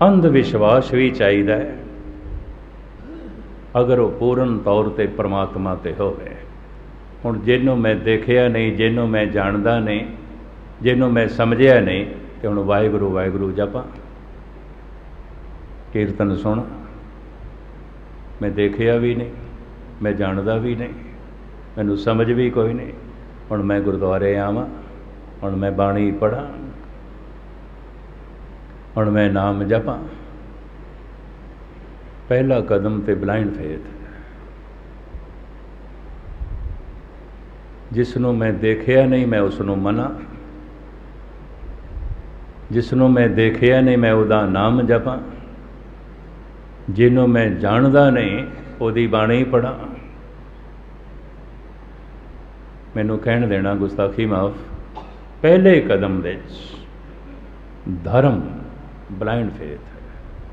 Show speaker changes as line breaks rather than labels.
ਅੰਧ ਵਿਸ਼ਵਾਸ ਵੀ ਚਾਹੀਦਾ ਹੈ। ਅਗਰ ਉਹ ਪੂਰਨ ਤੌਰ ਤੇ ਪ੍ਰਮਾਤਮਾ ਤੇ ਹੋਵੇ, ਹੁਣ ਜਿਹਨੂੰ ਮੈਂ ਦੇਖਿਆ ਨਹੀਂ, ਜਿਹਨੂੰ ਮੈਂ ਜਾਣਦਾ ਨਹੀਂ, ਜਿਹਨੂੰ ਮੈਂ ਸਮਝਿਆ ਨਹੀਂ, ਤੇ ਹੁਣ ਵਾਹਿਗੁਰੂ ਵਾਹਿਗੁਰੂ ਜਪਾਂ। ਕੀਰਤਨ ਸੁਣ। ਮੈਂ ਦੇਖਿਆ ਵੀ ਨਹੀਂ, ਮੈਂ ਜਾਣਦਾ ਵੀ ਨਹੀਂ, ਮੈਨੂੰ ਸਮਝ ਵੀ ਕੋਈ ਨਹੀਂ। ਹੁਣ ਮੈਂ ਗੁਰਦੁਆਰੇ ਆਵਾਂ, ਹੁਣ ਮੈਂ ਬਾਣੀ ਪੜਾਂ ਹੁਣ ਮੈਂ ਨਾਮ ਜਪਾਂ। ਪਹਿਲਾ ਕਦਮ ਤੇ ਬਲਾਈਂਡ ਫੇਥ ਜਿਸ ਨੂੰ ਮੈਂ ਦੇਖਿਆ ਨਹੀਂ, ਮੈਂ ਉਸ ਨੂੰ ਮਨਾ। ਜਿਸ ਨੂੰ ਮੈਂ ਦੇਖਿਆ ਨਹੀਂ, ਮੈਂ ਉਹਦਾ ਨਾਮ ਜਪਾਂ। ਜਿਹਨੂੰ ਮੈਂ ਜਾਣਦਾ ਨਹੀਂ, ਉਹਦੀ ਬਾਣੀ ਪੜਾਂ ਮੈਨੂੰ ਕਹਿਣ ਦੇਣਾ ਗੁਸਤਾਖੀ ਮਾਫ। ਪਹਿਲੇ ਕਦਮ ਵਿੱਚ ਧਰਮ ਬਲਾਈਂਡ ਫੇਥ